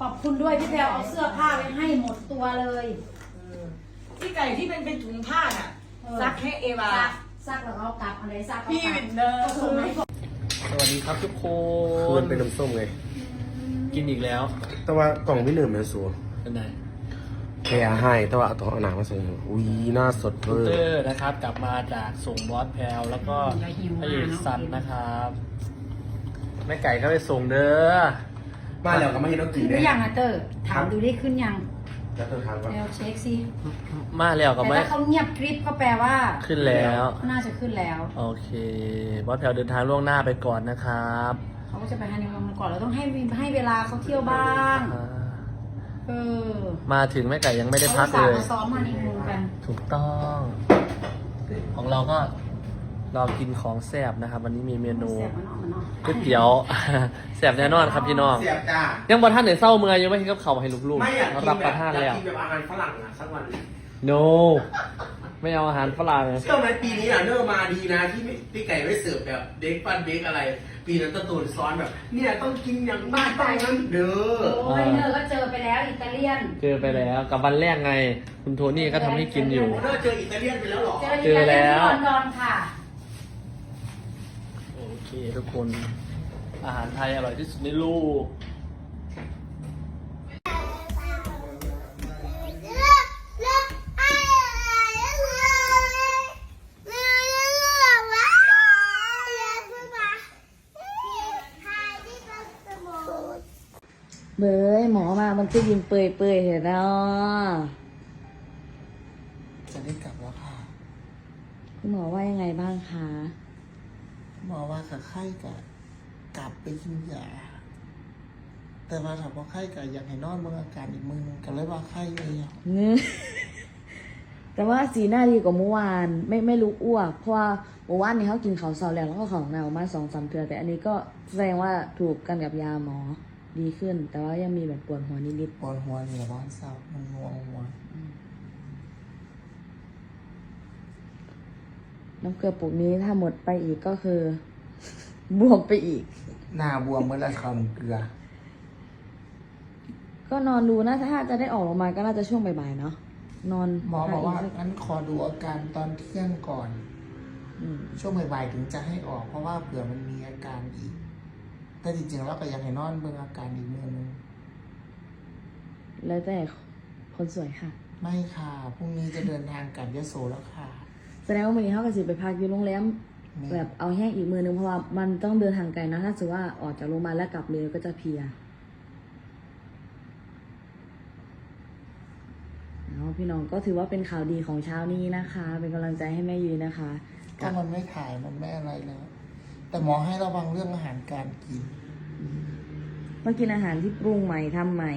ขอบคุณด้วยพี่แพลวเอาเสื้อผ้าไปให้หมดตัวเลยที่ไก่ที่เป็นเป็นถุงผ้าน่ะเออซักให้เอวาซักซักแล้วก็เอากลับอะไรซักก็พี่กลับวินเนอร์ก็ส่งให้ผมสวัสดีครับทุกคคือนมันเป็นน้ำส้มไง กินอีกแล้วแต่ว่ากล่องไม่เหนื่อยเหมือนสูเป็นไงแค่ให้แต่ว่าเอาตัวเอาหนังมาใส่อุ้ยหน้าสดเวอเตร์อร์นะครับ กลับมาจากส่งบอสแพลวแล้วก็พระเอกซันนะครับ แม่ไก่เข้าไปส่งเด้อ มาแล้วก็ไม่เห็นต้องกิขึ้นนหได้รือยังอะเตอร์ถามดูได้ขึ้นยังแล้วเธอทานว่าแล้วเช็คสิมาแล้วก็แต่ไม่ถ้าเขาเงียบกริบก็แปลว่าขึ้นแล้ว น่าจะขึ้นแล้ว โอเคบอสแพลวเดินทางล่วงหน้าไปก่อนนะครับเขาก็จะไปฮันนีมูนกันก่อนเราต้องให้ให้เวลาเขาเที่ยวบ้าง อ่าเออมาถึงแม่ไก่ยังไม่ได้พักขาเลยมาซ้อมฮันนีมูนกัน ถูกต้อง ของเราก็รอกินของแซ่บนะครับ วันนี้มีเมนูเสียบมันออกมันออ กก๋วยเตี๋ยวแซ่บแน่นอนครับพี่น้อง เสียบจ้า ยังบอท่านไหนเศร้าเมื่อยยังไม่ให้กับเขาวให้ลูกไม่อยากกินรับแบประบทานอยาแล้กว กินแบบอาหารฝรั่งอะสักวัน no ไม่เอาอาหารฝรั่งเชื่อไหมปีนี้อะเนอร์มาดีนะที่ไม่พี่ไก่ไม่เสิร์ฟแบบเด็กฟันเด็กอะไร ปีนั้นตะตูนซ้อนแบบ เนี่ยต้องกินอย่างมากต้องนั้นเด้อโอ้ยเนอร์ก็เจอไปแล้วอิตาเลียน เจอไปแล้วกับวันแรกไง คุณโทนี่ก็ทำให้กินอยู่ เนอร์เจออิตาเลียนไปแล้วเหรอ เจออิตาเลียนที่ลอนดอนค่ะโอ เคทุกคน อาหารไทยอร่อยที่สุดในโลกเบยหมอมา มันก็ยินเปื่อยเปื่อยๆเห็นเนาะจะได้กลับแล้วค่ะ คุณหมอว่ายังไงบ้างคะ หมอว่ากับไข้กับกลับไปกินยาแต่ว่าถามว่าไข้กับอยากให้นอนเมื่ออาการอีกมือหนึงก็เลยว่าไข้เลยอะเงื้อแต่ว่าสีหน้าดีกว่าเมื่อวานไม่ไม่รู้อ้วก เพราะว่าเมื่อวานนี้เขากินเขาวเสาแล้วแล้วก็ของหนาวมาสองสามเทือแต่อันนี้ก็แสดงว่าถูกกันกับยาหมอดีขึ้น แต่ว่ายังมีแบบปวดหัวนิดปวดหัวนี่แหละบ้านเศร้ามันงวงหัวๆน้ำเกลือปุกนี้ถ้าหมดไปอีกก็คือ บวกไปอีก หน้าบวมเมื่อไรคำเกลือ ก็นอนดูนะถ้าจะได้ออกโรงพยาบาลก็น่าจะช่วงบ่ายๆเนาะนอนหมอบอกว่าพักงั้นขอดูอาการตอนเที่ยงก่อน อืมช่วงบ่ายๆถึงจะให้ออกเพราะว่าเผื่อมันมีอาการอีก แต่จริงๆแล้วก็อยากให้นอนเบิ่งอาการอีกมือนึงแล้วแต่คนสวยค่ะ ไม่ค่ะพรุ่งนี้จะเดินทางกลับยโสแล้วค่ะ แสดงว่าวันนี้เขาก็สิไปพักอยู่โรงแรมนี่ แบบเอาแห้งอีกมือนึงเพราะว่ามันต้องเดินทางไกลนะถ้าสมมติว่าออกจากโรงพยาบาลแล้วกลับเลยก็จะเพลียเอาพี่น้องก็ถือว่าเป็นข่าวดีของเช้านี้นะคะ เป็นกำลังใจให้แม่ยุ้ยนะคะก็มันไม่ถ่ายมันไม่อะไรแล้วแต่หมอให้ระวังเรื่องอาหารการกินต้องกินอาหารที่ปรุงใหม่ทำใหม่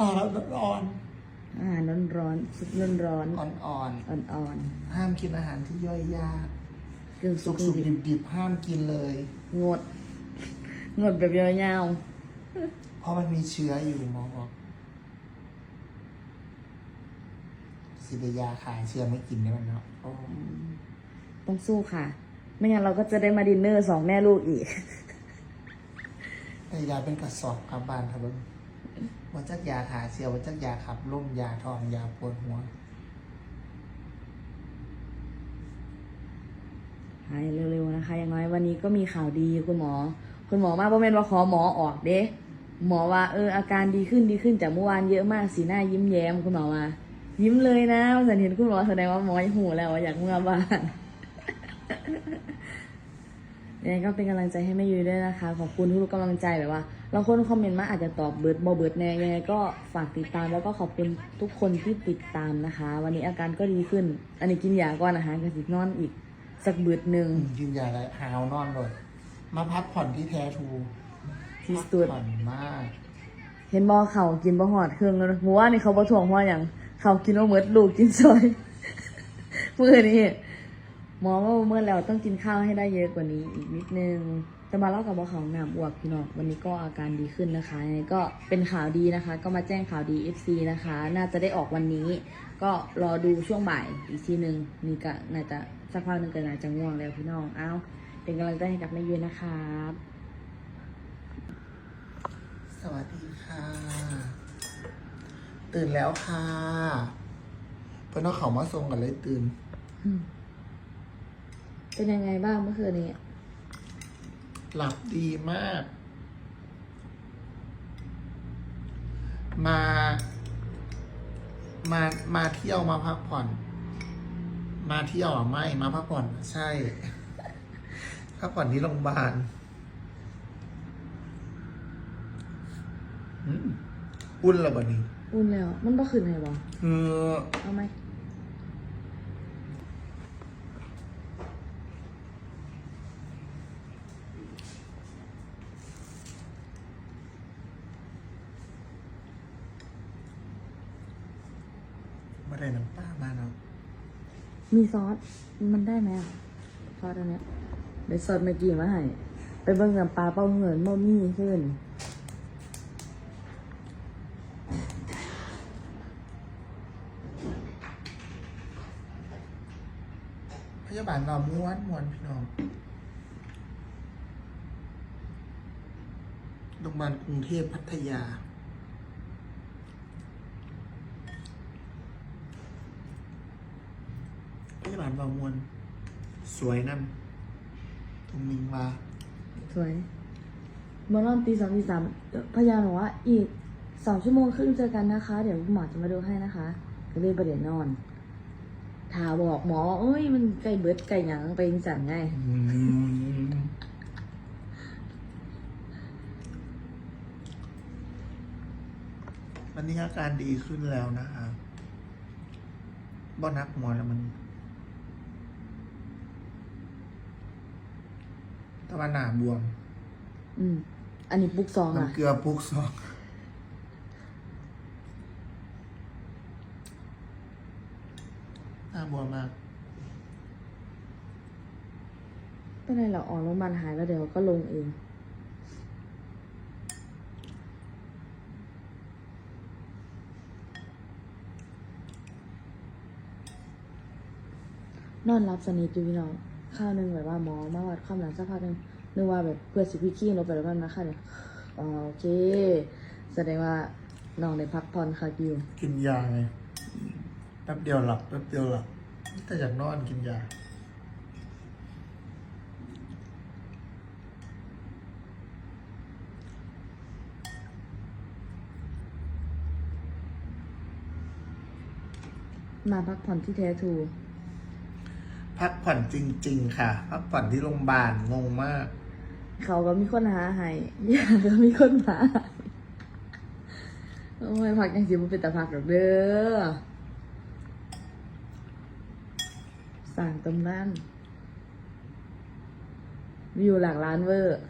อ่อนอ่อนอาหารร้อนๆซุปร้อนอ่อนอ่อนๆอ่อนๆห้ามกินอาหารที่ย่อยยาก ๆเครื่องซุสุปกเครื่สุองกดิดิบบดิบๆห้ามกินเลย งด งดแบบยาวเพราะมันมีเชื้ออยู่หมอบอกสิเดยาขายเชื้อไม่กินได้มันเนาะโอ้ๆต้องสู้ค่ะ ไม่งั้นเราก็จะได้มาดินเนอร์สองแม่ลูกอีก แต่ยาเป็นกระสอบกลับบ้านครับเบิ้งว่าจักยาขาเชื้อว่าจักยาขับล่มยาทองยาปวดหัว หายเร็วๆนะคะ อย่างน้อยวันนี้ก็มีข่าวดีคุณหมอ คุณหมอมาประเมนว่าขอหมอออกเด้หมอว่าเอออาการดีขึ้นดีขึ้นจากเมื่อวานเยอะมากสีหน้ายิ้มแย้มคุณหมอว่ายิ้มเลยนะสันเห็นคุณหมอแสดงว่าหมอหูแล้วว่าอยากเมื่อบ้านยังไงก็เป็นกำลังใจให้แม่ยุ้ยด้วยนะคะ ขอบคุณทุกๆกำลังใจแบบว่าเราคนคอมเมนต์มาอาจจะตอบเบิร์ดบอเบิร์ดแน่ยังไงก็ฝากติดตามแล้วก็ขอบคุณทุกคนที่ติดตามนะคะ วันนี้อาการก็ดีขึ้น อันนี้กินยาก่อนนะคะกระสินอนอีก สักเบิร์ดหนึ่งกินยาอะไรหาวนอนเลยมาพักผ่อนที่แท้ทูที่สุดพักผ่อนมาก เห็นบอเขากินบอหอดเครื่องแล้วนะหมูว่านี่เขาบอถ่วงเพราะอย่างเขากินว่าเมิดลูกกินซอยมือนี่หมอว่าเมื่อแล้วต้องกินข้าวให้ได้เยอะกว่านี้อีกนิดนึงจะมาเล่ากับบอเขาหนามอวกพี่น้องวันนี้ก็อาการดีขึ้นนะคะยังไงก็เป็นข่าวดีนะคะ ก็มาแจ้งข่าวดี FC นะคะ น่าจะได้ออกวันนี้ ก็รอดูช่วงบ่ายอีกทีหนึ่งนี่ก็น่าจะ สักพักหนึ่งก็น่าจะง่วงแล้วพี่น้อง เอ้าเป็นกำลังใจให้กับแม่ยุ้ยนะครับ สวัสดีค่ะค่ะ ตื่นแล้วค่ะเพื่อนเอาเขามาส่งกันเลยตื่นอืมเป็นยังไงบ้างเมื่อคืนนี้ หลับดีมาก มา มา มาเที่ยวมาพักผ่อน มาเที่ยวอะไม่มาพักผ่อนใช่พักผ่อนที่โรงพยาบาลอืมอุ่นแล้วบัดนี้อุ่นแล้ว มันบ่ขึ้นไงบ่เออเอาไหมไม่ได้น้ำปลามาเนาะ มีซอส มันได้ไหมอะซอสอันเนี้ยเดี๋ยวซอสเมื่อกี้มาให้ ไปเบิ่งน้ำปลาเป้าเงินบ่มีขึ้นพยาบาลเราม้วนม้วนพี่น้อง โรงพยาบาลกรุงเทพพัทยา พยาบาลเราม้วน สวยนั่นตรงมิงว่าสวยเมื่อนอนตีสองตีสามพยาบอกว่า อีกสองชั่วโมงครึ่งเจอกันนะคะ เดี๋ยวหมอจะมาดูให้นะคะ ก็เลยประเด็นนอนถาบอกหมอว่าเอ้ย มันไก่เบิดไก่หยังไปยังสั่งไงอืมวันนี้อาการดีขึ้นแล้วนะคะบ่นักหมอแล้วมัน ตะวันหนาบวมอืม อันนี้ปุกซองน้ำอะเกลือปุกซองหน้าบวมมาก เป็นไรหรอกออกโรงพยาบาลหายแล้วเดี๋ยวก็ลงเอง นอนรับสนิทอยู่พี่น้อง ข้าวหนึงแบบว่าหมอมาวัดความหลังสักพักหนึงนึกว่าแบบเพื่อสิวิกี้ลงไปแล้วมันมาค่ะเนี่ยอ๋อโอเค แสดงว่าน้องได้พักผ่อนค่ะอยู่กินยาไงแป๊บเดียวหลับแป๊บเดียวหลับแต่อยากนอนกินยา มาพักผ่อนที่แท้ทรู พักผ่อนจริง ๆ ค่ะ พักผ่อนที่โรงพยาบาลงงมาก เขาก็มีคนหาให้ยาก็มีคนหาโอ้ยพักยังสิบ่เป็นตาพักหรอกเด้อสั่งตำนานวิวหลักล้านเวอร์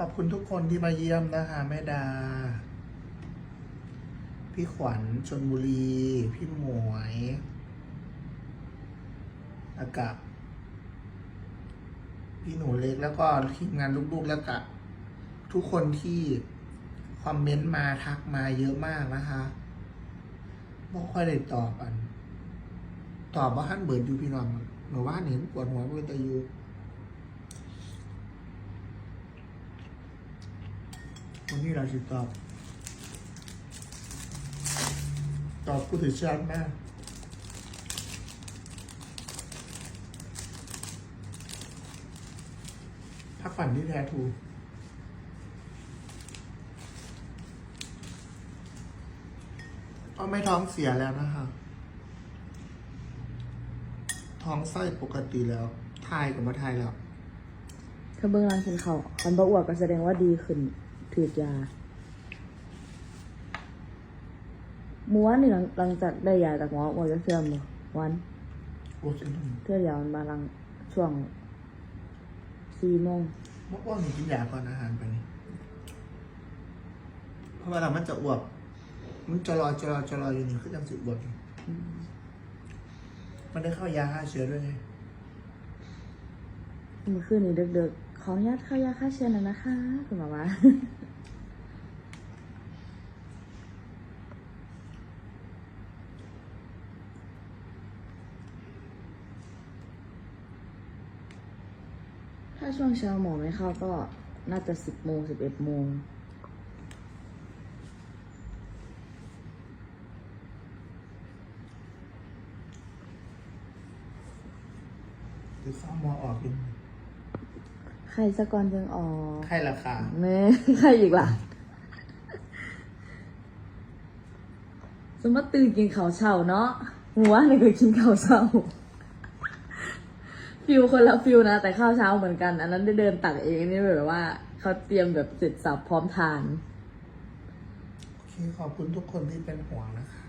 ขอบคุณทุกคนที่มาเยี่ยมนะคะแม่ดา พี่ขวัญชนบุรี พี่หมวยอากาศพี่หนูเล็กแล้วก็ทีมงานลูกๆแล้วก็ทุกคนที่คอมเมนต์มาทักมาเยอะมากนะคะไม่ค่อยได้ตอบอัน ตอบว่าท่านเบิร์ดอยู่พี่น้องหนูว่าเห็นปวดหัวเป็นตยู วันนี้เราจะตอบตอบผู้ถือชาติมากพักผ่อนที่แท้ถูก็ไม่ท้องเสียแล้วนะคะ ท้องไส้ปกติแล้ว ทายกับมาทายแล้ว ถ้าเบิ่งรังกินเขาวคันบ่อ้วกก็แสดงว่าดีขึ้น ถือกยาม้วนนี่หลังหลังจากได้ยาจากหมออ้วกจะเสื่อมบ่วัน โอ้ยเทื่อเดียวมันมาหลังช่วงสี่โมงเมื่อวานหนูกินยาก่อนอาหารไปนี่เพราะเวลามันจะอ้วก มันจะรอจะรอจะรออยู่นี่คือจังสิอ้วกอยู่มันได้เข้ายาฆ่าเชื้อด้วยไงเมื่อคืนนี้ดึกๆขออนุญาตเข้ายาฆ่าเชื้อหน่อยนะคะคุณหมอว่าาช่วงเช้าหมอไม่เข้าก็น่าจะสิบโมงสิบเอ็ดโมงหรือข้าวมอออกอยู่ใครสะกอนจึงออกใครราคาแม่ใครอีกล่ะ สมมติตื่นกินข้าวเช้าเนาะหัวนี่คือกินข้าวเช้า ฟิลคนละฟิลนะ แต่ข้าวเช้าเหมือนกัน อันนั้นได้เดินตักเองนนี่แบบว่าเขาเตรียมแบบเสร็จสับพร้อมทาน โอเคขอบคุณทุกคนที่เป็นห่วงนะคะ